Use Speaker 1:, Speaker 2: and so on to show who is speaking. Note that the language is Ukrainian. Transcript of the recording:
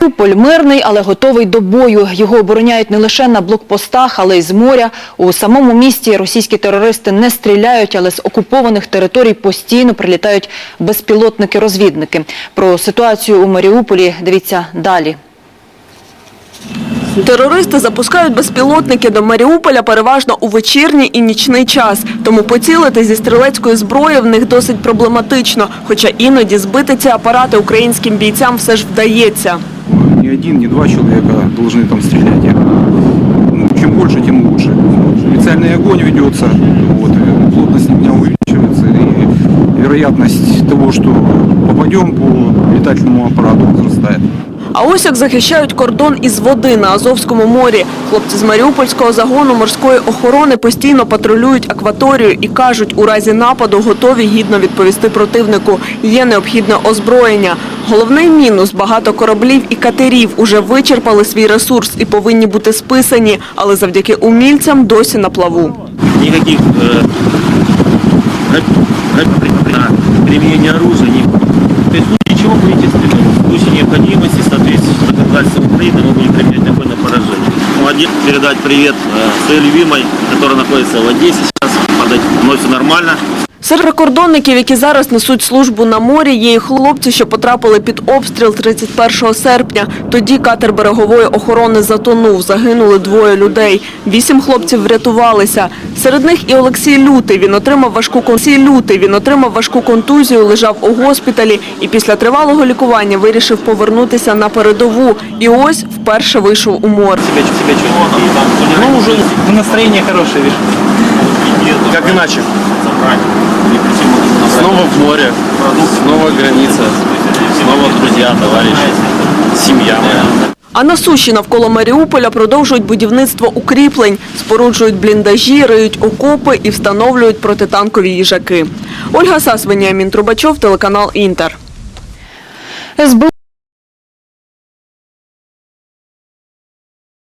Speaker 1: Маріуполь мирний, але готовий до бою. Його обороняють не лише на блокпостах, але й з моря. У самому місті російські терористи не стріляють, але з окупованих територій постійно прилітають безпілотники-розвідники. Про ситуацію у Маріуполі дивіться далі.
Speaker 2: Терористи запускають безпілотники до Маріуполя переважно у вечірній і нічний час. Тому поцілити зі стрілецької зброї в них досить проблематично. Хоча іноді збити ці апарати українським бійцям все ж вдається.
Speaker 3: Не один, не два человека должны там стрелять. Ну, чем больше, тем лучше. Специальный огонь ведется, вот, плотность огня увеличивается, и вероятность того, что попадем по летательному аппарату, возрастает.
Speaker 2: А ось як захищають кордон із води на Азовському морі. Хлопці з Маріупольського загону морської охорони постійно патрулюють акваторію і кажуть, у разі нападу готові гідно відповісти противнику. Є необхідне озброєння. Головний мінус – багато кораблів і катерів уже вичерпали свій ресурс і повинні бути списані, але завдяки умільцям досі на плаву.
Speaker 4: э, на применение оружия. Ни, Ну, передать привет э, своей любимой, которая находится в Одессе сейчас. Подать, но все нормально.
Speaker 2: Серед прикордонників, які зараз несуть службу на морі, є і хлопці, що потрапили під обстріл 31 серпня. Тоді катер берегової охорони затонув. Загинули двоє людей. Вісім хлопців врятувалися. Серед них і Олексій Лютий. Він отримав важку кон- Лютий. Він отримав важку контузію, лежав у госпіталі і після тривалого лікування вирішив повернутися на передову. І ось вперше вийшов у море.
Speaker 4: Себя, себя чувствуете?
Speaker 5: Ну, уже настроение хорошее, видишь. Снова в море, снова граница, снова друзья, товарищи, семья моя.
Speaker 2: А на суші навколо Маріуполя продовжують будівництво укріплень, споруджують бліндажі, риють окопи і встановлюють протитанкові їжаки. Ольга Сас, Веніамін Трубачов, телеканал Інтер.